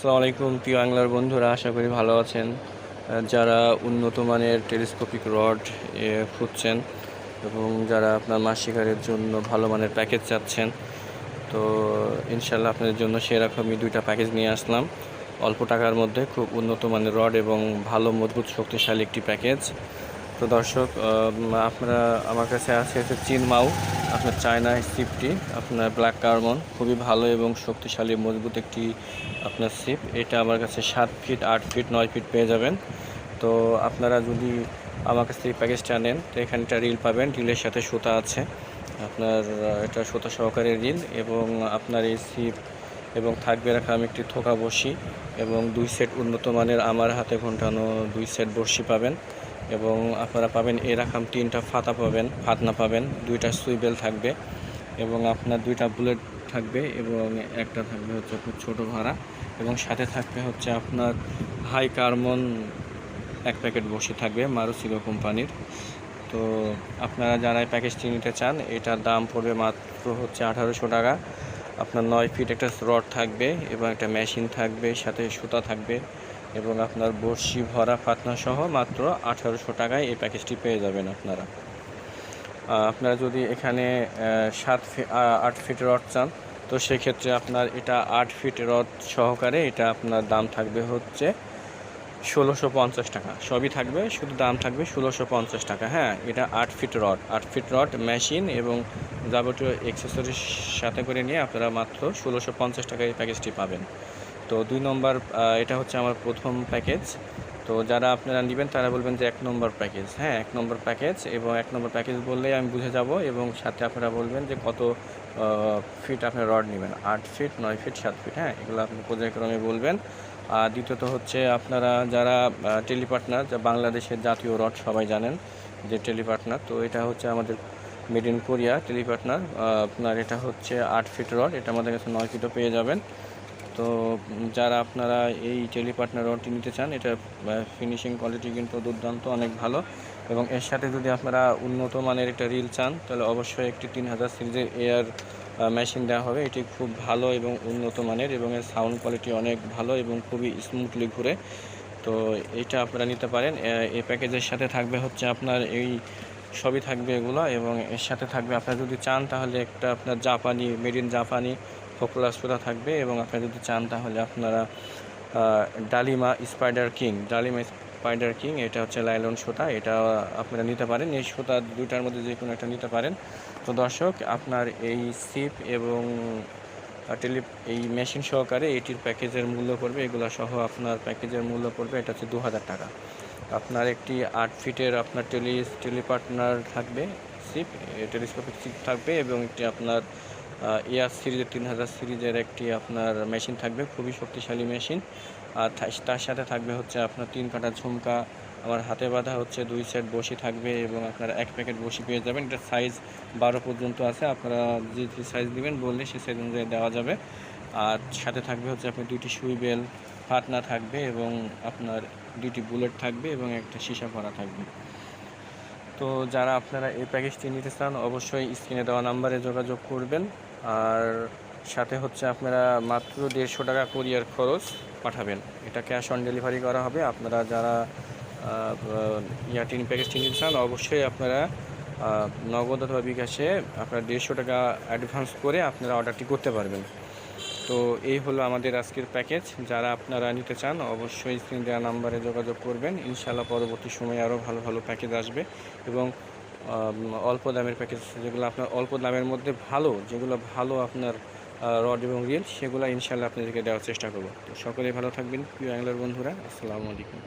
আসসালামু আলাইকুম, প্রিয় আংলার বন্ধুরা, আশা করি ভালো আছেন। যারা উন্নত মানের টেলিস্কোপিক রড খুঁজছেন এবং যারা আপনার মাছ শিকারের জন্য ভালো মানের প্যাকেজ চাচ্ছেন, তো ইনশাল্লাহ আপনাদের জন্য সেরকমই দুইটা প্যাকেজ নিয়ে আসলাম। অল্প টাকার মধ্যে খুব উন্নত মানের রড এবং ভালো, মজবুত, শক্তিশালী একটি প্যাকেজ। তো দর্শক আপনারা আমার কাছে আছে হচ্ছে চিন মাউ আপনার চায়না সিপটি আপনার ব্ল্যাক কার্বন, খুবই ভালো এবং শক্তিশালী, মজবুত একটি আপনার সিপ এটা আমার কাছে সাত ফিট, আট ফিট, নয় ফিট পেয়ে যাবেন। তো আপনারা যদি আমার কাছ থেকে প্যাকেজটা নেন, তো এখানে একটা রিল পাবেন রিলের সাথে সুতা আছে। আপনার এটা সুতা সহকারে রিল এবং আপনার এই সিপ এবং থাকবে রাখা আমি একটি থোকা বসি এবং দুই সেট উন্নত মানের আমার হাতে ঘন্টানো দুই সেট বড়শি পাবেন। এবং আপনারা পাবেন এরকম তিনটা ফাতা পাবেন, ফাতনা পাবেন, দুইটা সুইবেল থাকবে এবং আপনার দুইটা বুলেট থাকবে এবং একটা থাকবে হচ্ছে খুব ছোটো ভাড়া এবং সাথে থাকবে হচ্ছে আপনার হাই কার্বন এক প্যাকেট বসে থাকবে মারুসিগো কোম্পানির। তো আপনারা যারা এই প্যাকেজটি নিতে চান, এটার দাম পড়বে মাত্র হচ্ছে আঠারোশো টাকা। আপনার নয় ফিট একটা রড থাকবে এবং একটা মেশিন থাকবে, সাথে সুতা থাকবে। এবং আপনার বড়শি ভরা ফাতনা সহ মাত্র আঠারোশো টাকায় এই প্যাকেজটি পেয়ে যাবেন আপনারা। আপনারা যদি এখানে সাত ফিট আট ফিট রড চান, তো সেক্ষেত্রে আপনার এটা আট ফিট রড সহকারে এটা আপনার দাম থাকবে হচ্ছে ষোলোশো পঞ্চাশ টাকা। সবই থাকবে, শুধু দাম থাকবে ষোলোশো পঞ্চাশ টাকা। হ্যাঁ এটা আট ফিট রড, আট ফিট রড মেশিন এবং যাবতীয় এক্সেসরির সাথে করে নিয়ে আপনারা মাত্র ষোলোশো পঞ্চাশ টাকায় এই প্যাকেজটি পাবেন। তো দুই নম্বর এটা হচ্ছে আমার প্রথম প্যাকেজ। তো যারা আপনারা নেবেন, তারা বলবেন যে এক নম্বর প্যাকেজ। হ্যাঁ এক নম্বর প্যাকেজ এবং এক নম্বর প্যাকেজ বললেই আমি বুঝে যাব এবং সাথে আপনারা বলবেন যে কত ফিট আপনার রড নেবেন। আট ফিট নয় ফিট সাত ফিট হ্যাঁ এগুলো আপনি পর্যায়ক্রমে বলবেন। আর দ্বিতীয়ত হচ্ছে আপনারা যারা টেলিপার্টনার যা বাংলাদেশের জাতীয় রড সবাই জানেন যে টেলিপার্টনার তো এটা হচ্ছে আমাদের মেড ইন কোরিয়া টেলিপার্টনার আপনার এটা হচ্ছে আট ফিট রড এটা আমাদের কাছে নয় ফিটও পেয়ে যাবেন। তো যারা আপনারা এই টেলিপার্টনার রডটি নিতে চান, এটা ফিনিশিং কোয়ালিটি কিন্তু দুর্দান্ত, অনেক ভালো। এবং এর সাথে যদি আপনারা উন্নত মানের একটা রিল চান, তাহলে অবশ্যই একটি তিন হাজার সিরিজের এয়ার মেশিন দেওয়া হবে। এটি খুব ভালো এবং উন্নত মানের এবং এর সাউন্ড কোয়ালিটি অনেক ভালো এবং খুবই স্মুথলি ঘুরে। তো এটা আপনারা নিতে পারেন। এই প্যাকেজের সাথে থাকবে হচ্ছে আপনার এই, সবই থাকবে এগুলো এবং এর সাথে থাকবে, আপনারা যদি চান তাহলে একটা আপনার জাপানি মেড ইন জাপানি ফোকলা সুতা থাকবে এবং আপনারা যদি চান তাহলে আপনারা Dalima spider king, Dalima spider king, এটা হচ্ছে লাইলন সুতা এটা আপনারা নিতে পারেন। এই সুতা দুইটার মধ্যে যে কোনো একটা নিতে পারেন। তো দর্শক, আপনার এই সিপ এবং টেলি এই মেশিন সহকারে এটির প্যাকেজের মূল্য পড়বে, এগুলো সহ আপনার প্যাকেজের মূল্য পড়বে, এটা হচ্ছে দু হাজার টাকা। আপনার একটি আট ফিটের আপনার টেলি টেলি পার্টনার থাকবে, সিপ টেলিস্কোপিক সিপ থাকবে এবং একটি আপনার এয়ার সিরিজের তিন হাজার সিরিজের একটি আপনার মেশিন থাকবে, খুবই শক্তিশালী মেশিন। আর তার সাথে থাকবে হচ্ছে আপনার তিন কাটা ঝুমকা, আমার হাতে বাঁধা হচ্ছে দুই সেট বসি থাকবে এবং আপনারা এক প্যাকেট বসি পেয়ে যাবেন। এটার সাইজ বারো পর্যন্ত আছে, আপনারা যে যে সাইজ নেবেন বললে সেই সাইজ অনুযায়ী দেওয়া যাবে। আর সাথে থাকবে হচ্ছে আপনার দুইটি সুইবেল ফাতনা থাকবে এবং আপনার দুইটি বুলেট থাকবে এবং একটা সীসা ভরা থাকবে। তো যারা আপনারা এই প্যাকেজটি নিতে চান, অবশ্যই স্ক্রিনে দেওয়া নাম্বারে যোগাযোগ করবেন। আর সাথে হচ্ছে আপনারা মাত্র দেড়শো টাকা কুরিয়ার খরচ পাঠাবেন। এটা ক্যাশ অন ডেলিভারি করা হবে। আপনারা যারা ইয়াটিন প্যাকেজটি নিতে চান, অবশ্যই আপনারা নগদ অথবা বিকাশে আপনারা দেড়শো টাকা অ্যাডভান্স করে আপনারা অর্ডারটি করতে পারবেন। তো এই হলো আমাদের আজকের প্যাকেজ। যারা আপনারা নিতে চান, অবশ্যই স্ক্রিন দেওয়া নাম্বারে যোগাযোগ করবেন। ইনশাল্লাহ পরবর্তী সময়ে আরও ভালো ভালো প্যাকেজ আসবে এবং অল্প দামের প্যাকেজ যেগুলো আপনার, অল্প দামের মধ্যে ভালো, যেগুলো ভালো আপনার রড এবং রিল, সেগুলো ইনশাল্লাহ আপনাদেরকে দেওয়ার চেষ্টা করব। তো সকলেই ভালো থাকবেন, প্রিয় অ্যাংলার বন্ধুরা, আসসালামু আলাইকুম।